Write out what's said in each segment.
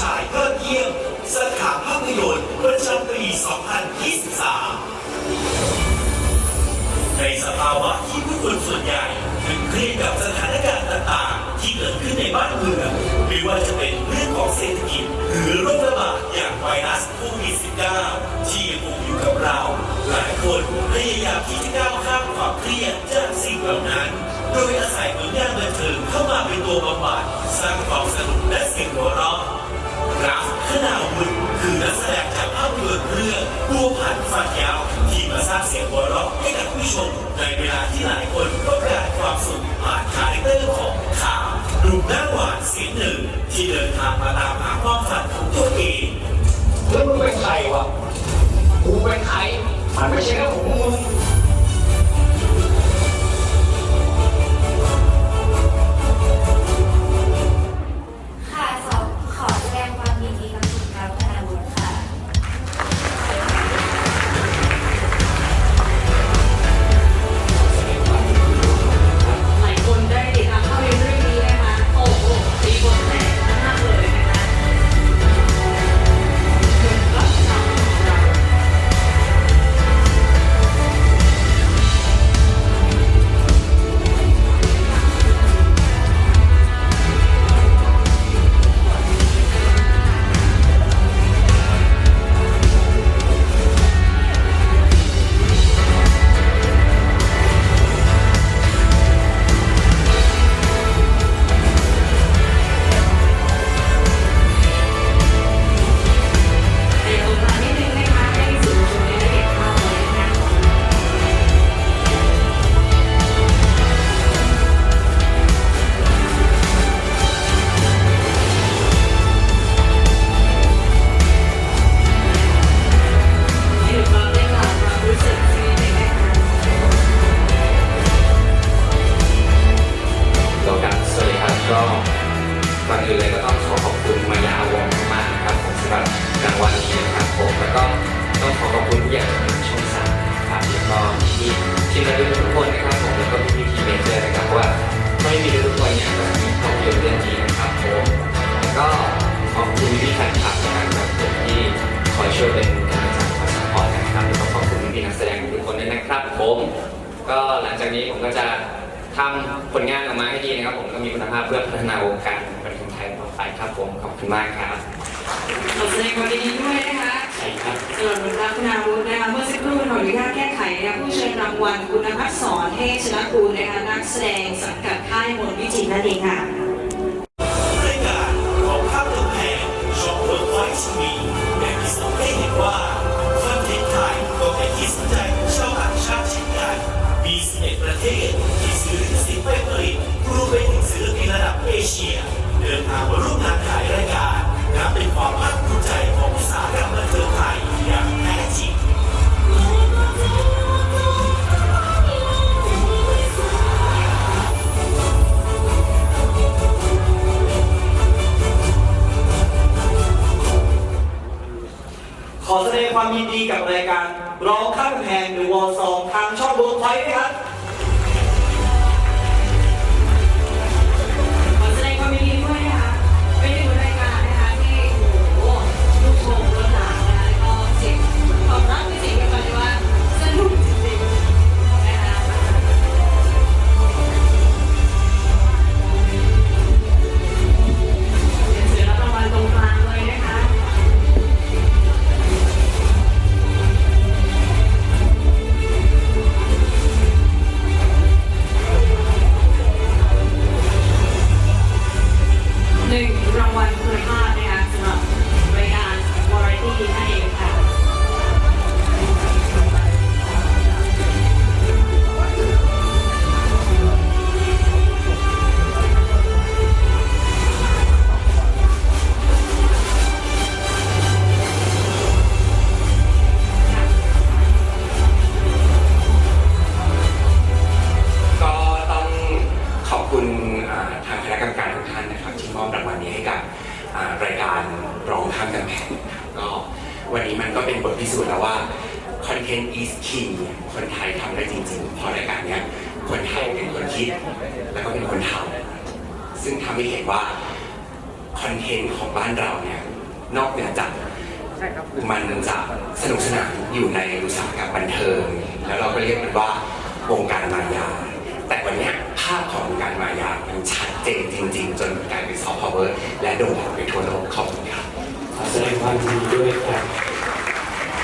ชายยอดเยี่ยมสถาขาภาพยนตร์ประจำปี 2023 ในสภาวะที่ผู้คนส่วนใหญ่ถึงเครียดกับสถานการณ์ต่างๆ ที่เกิดขึ้นในบ้านเมืองไม่ว่าจะเป็นเรื่องของเศรษฐกิจ หรือโรคระบาดอย่างไวรัสโควิด -19 ที่ยังคงอยู่กับเรา หลายคนพยายามที่จะก้าวข้ามความเครียดจากสิ่งเหล่านั้นโดยอาศัยผลงานบันเทิงเข้ามาเป็นตัวบำบัดสร้างความสนุกและเสียงหัวเราะ รักขนาวุฒิคือนักแสดงจากภาพยนตร์เรื่องบัวผันฟันยาว ที่มาสร้างเสียงหัวเราะให้กับผู้ชม ในเวลาที่หลายคนต้องการความสุขผ่านคาแรคเตอร์ของข่าวหนุ่มหน้าหวานเสียงหนึ่ง ที่เดินทางมาตามหาความฝันของตัวเองแล้วมึงเป็นใครวะกูเป็นใครมันไม่ใช่เรื่องของมึง ทีมงานทุกคนนะครับผมแล้วก็พี่ทีเมเจอร์นะครับว่าไม่มีทุกคนเนี่ยก็มีภาพยนตร์เรื่องนี้นะครับผมแล้วก็ขอบคุณพี่แฟนคลับนะครับผมที่คอยช่วยเป็นกำลังใจคอยสปอร์ตนะครับแล้วก็ขอบคุณพี่นักแสดงทุกคนด้วยนะครับผมก็หลังจากนี้ผมก็จะทำผลงานออกมาให้ดีนะครับผมก็มีคุณภาพเพื่อพัฒนาวงการบันเทิงไทยต่อไปครับผมขอบคุณมากครับขอแสดงความยินดีด้วยนะคะ ครับสำหรับคุณรักนาวุฒินะคะเมื่อสักครู่ขออนุญาตแก้ไขนะคะผู้เชิญรางวัลคุณพัฒน์สอนเทชนะกูลนะคะนักแสดงสังกัดค่ายมนวิจิตรนั่นเองค่ะาง ไทยเป็นคนคิดแล้วก็เป็นคนทำซึ่งทำให้เห็นว่าคอนเทนต์ของบ้านเราเนี่ยนอกเหนือจากมันจะสนุกสนานอยู่ในอุตสาหกรรมบันเทิง แล้วเราก็เรียกมันว่าวงการมายา แต่วันเนี้ยภาพของวงการมายา มันชัดเจนจริง ๆ จนกลายเป็นซอฟต์พาวเวอร์และโด่งดังไปทั่วโลกขอบคุณครับขอแสดงความยินดีด้วยครับ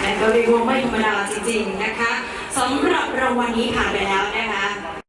และก็เรียกว่าไม่ธรรมดาจริง ๆ นะคะสำหรับรางวัลนี้ผ่านไปแล้วนะคะและ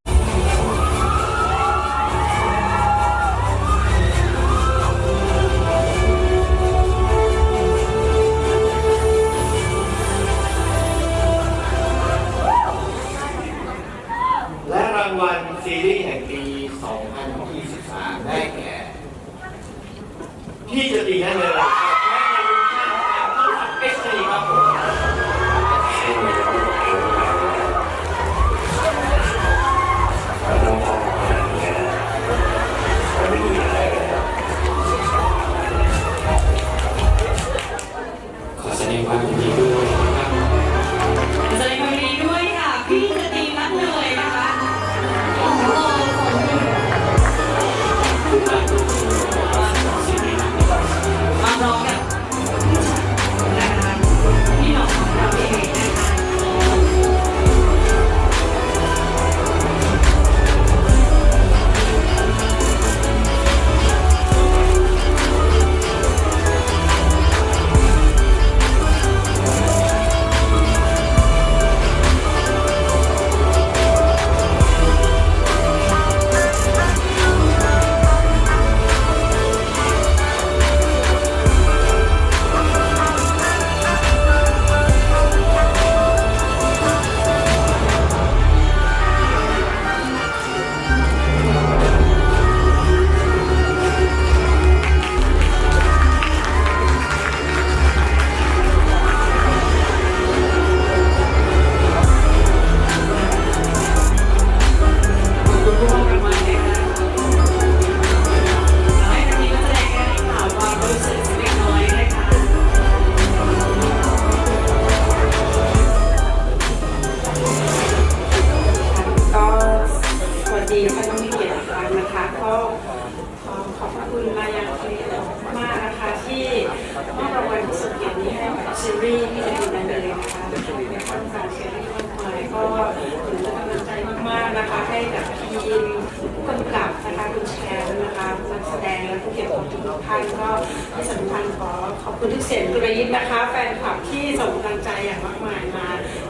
สียงกรี๊ดนะคะ แฟนคลับที่ส่งกำลังใจอย่างมากมายมา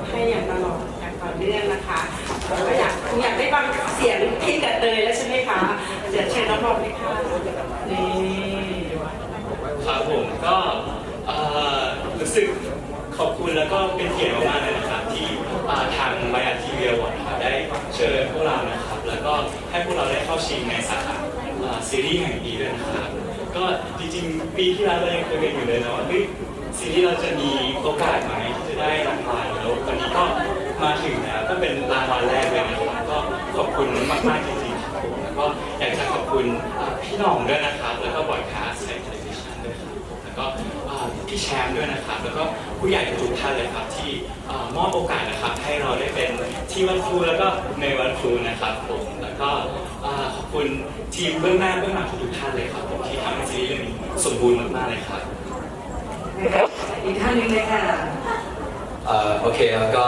ให้อย่างตลอดอย่างต่อเนื่องนะคะก็อยากคงอยากได้ฟังเสียงพี่กับเตยแล้วใช่ไหมคะเดี๋ยวเชิญน้องบอมเลยค่ะนี่ครับผมก็เอ่อรู้สึกขอบคุณแล้วก็เป็นเกียรติมากๆเลยนะครับที่อ่าทางมายาทีวีวอร์ดนะครับได้เชิญพวกเรานะครับ แล้วก็ให้พวกเราได้เข้าชิงในสาขาอ่าซีรีส์แห่งปีด้วยนะครับ ก็จริงๆ ปีที่แล้วเรายังเคยเป็นอยู่เลยนะว่าเฮ้ยซีรีส์เราจะมีโอกาสไหมที่จะได้รางวัลแล้ววันนี้ก็มาถึงแล้วก็เป็นรางวัลแรกเลยนะครับก็ขอบคุณมากๆจริงๆครับผมแล้วก็อยากจะขอบคุณพี่หน้องด้วยนะครับแล้วก็บอดคาสต์ไทยเทเลวิชันด้วยครับผมแล้วก็ พี่แชมป์ด้วยนะครับ แล้วก็ผู้ใหญ่ทุกท่านเลยครับที่อ่ามอบโอกาสนะครับให้เราได้เป็นที่วันครูแล้วก็ในวันครูนะครับผมแล้วก็อ่าขอบคุณทีมเบื้องหน้าเบื้องหลังทุกๆท่านเลยครับผมที่ทำให้ซีรีส์เรื่องนี้สมบูรณ์มากๆเลยครับ อีกท่านหนึ่งเลยค่ะ เอ่อโอเคแล้วก็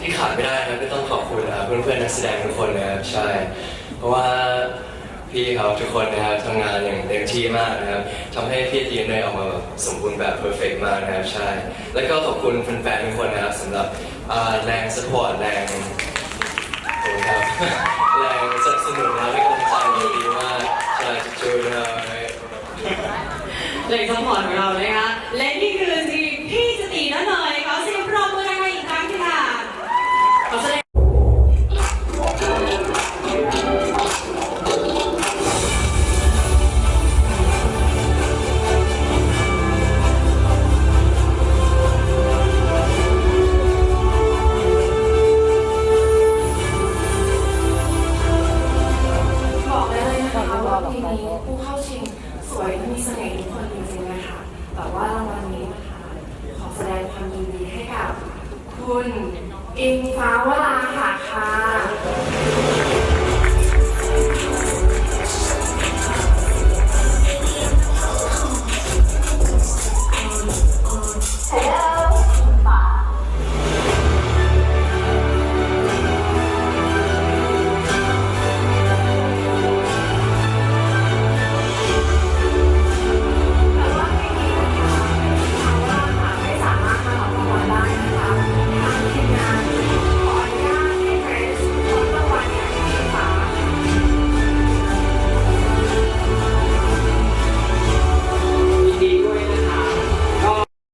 ที่ขาดไม่ได้นะก็ต้องขอบคุณนะครับเพื่อนๆนักแสดงทุกคนนะครับใช่ เพราะว่า พี่เขาทุกคนนะครับทำงานอย่างเต็มที่มากนะครับทำให้พี่ทีมได้ออกมาแบบสมบูรณ์แบบเพอร์เฟกมากนะครับใช่ แล้วก็ขอบคุณแฟนๆทุกคนนะครับสำหรับอ่าแรงสปอร์ตแรงโอ้ครับ แรงสนับสนุนนะครับให้กำลังใจดีมากใช่จุดๆนะครับเลยซัพพอร์ตของเรานะคะและนี่คือทีมพี่สตินั่นเลยขอย